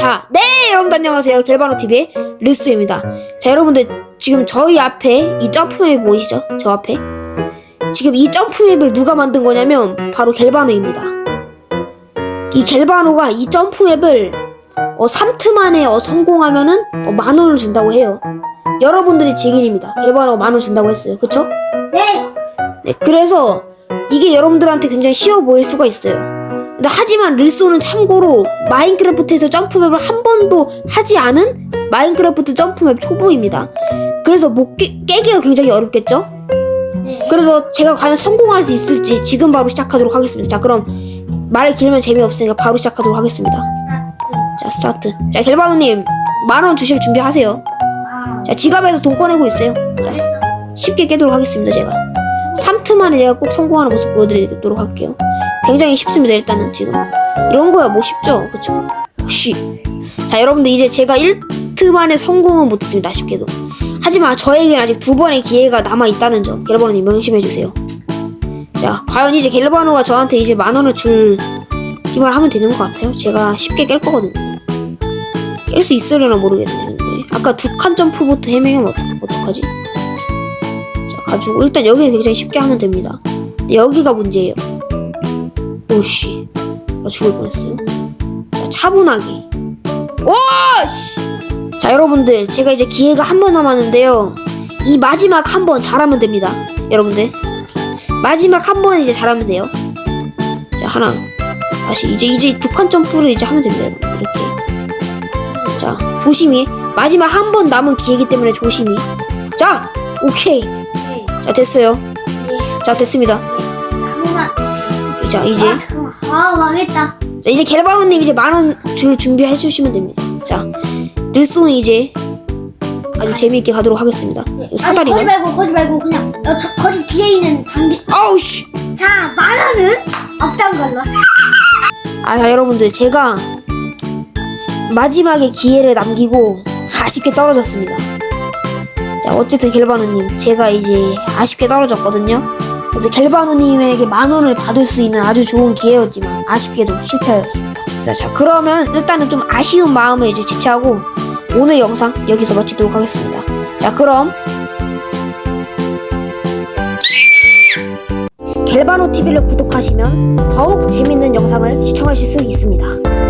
자, 네, 여러분 안녕하세요. 겔바노 TV의 르스입니다. 자, 여러분들 지금 저희 앞에 이 점프맵 보이시죠? 저 앞에 지금 이 점프맵을 누가 만든 거냐면 바로 겔바노입니다. 이 겔바노가 이 점프맵을 어, 3트 만에 어, 성공하면은 어, 만 원을 준다고 해요. 여러분들이 증인입니다. 겔바노가 만 원 준다고 했어요. 그쵸? 네. 네, 그래서 이게 여러분들한테 굉장히 쉬워 보일 수가 있어요. 하지만 릴소는 참고로 마인크래프트에서 점프맵을 한 번도 하지 않은 마인크래프트 점프맵 초보입니다. 그래서 못 깨, 깨기가 굉장히 어렵겠죠? 네. 그래서 제가 과연 성공할 수 있을지 지금 바로 시작하도록 하겠습니다. 자, 그럼 말을 길면 재미없으니까 바로 시작하도록 하겠습니다. 자, 스타트. 자, 겔바노님, 만원 주실 준비하세요. 아, 자, 지갑에서 돈 꺼내고 있어요. 자. 쉽게 깨도록 하겠습니다 제가 3트 만에 내가 꼭 성공하는 모습 보여드리도록 할게요 굉장히 쉽습니다 일단은 지금. 이런 거야 뭐 쉽죠? 그쵸? 혹시 자 여러분들 이제 제가 1트 만에 성공은 못했습니다 아쉽게도. 하지만 저에게는 아직 두 번의 기회가 남아있다는 점 갤바노님 명심해주세요. 자 과연 이제 갤바노가 저한테 이제 만 원을 줄 기만 하면 되는 것 같아요? 제가 쉽게 깰 거거든요. 깰 수 있으려나 모르겠네 근데. 아까 두 칸 점프부터 헤매면 어떡- 어떡하지? 자, 가지고 일단 여기는 굉장히 쉽게 하면 됩니다. 여기가 문제예요. 오씨, 나 죽을 뻔했어요. 자, 차분하게. 오! 씨! 자, 여러분들, 제가 이제 기회가 한 번 남았는데요. 이 마지막 한 번 잘하면 됩니다. 여러분들. 마지막 한 번 이제 잘하면 돼요. 자, 하나. 다시, 이제, 이제 두 칸 점프를 이제 하면 됩니다. 이렇게. 자, 조심히. 마지막 한 번 남은 기회이기 때문에 조심히. 자, 오케이. 네. 자 됐어요. 네. 자 됐습니다. 한 번만. 자 이제 아, 잠깐만. 아, 망했다. 자, 이제 겔바노님 이제 만원 줄 준비해 주시면 됩니다. 자 늘송이 이제 아주 재미있게 가도록 하겠습니다. 이거 아니, 거기 사다리가. 말고, 거기 말고, 그냥, 어, 저, 거기 뒤에 있는 단계. 아우 씨. 자, 만 원은 없던 걸로. 아 자, 여러분들 제가 마지막에 기회를 남기고 아쉽게 떨어졌습니다. 자 어쨌든 겔바노님 제가 이제 아쉽게 떨어졌거든요. 그래서 겔바노님에게 만 원을 받을 수 있는 아주 좋은 기회였지만 아쉽게도 실패하였습니다. 자, 자 그러면 일단은 좀 아쉬운 마음을 이제 지체하고 오늘 영상 여기서 마치도록 하겠습니다. 자 그럼 겔바노 TV를 구독하시면 더욱 재밌는 영상을 시청하실 수 있습니다.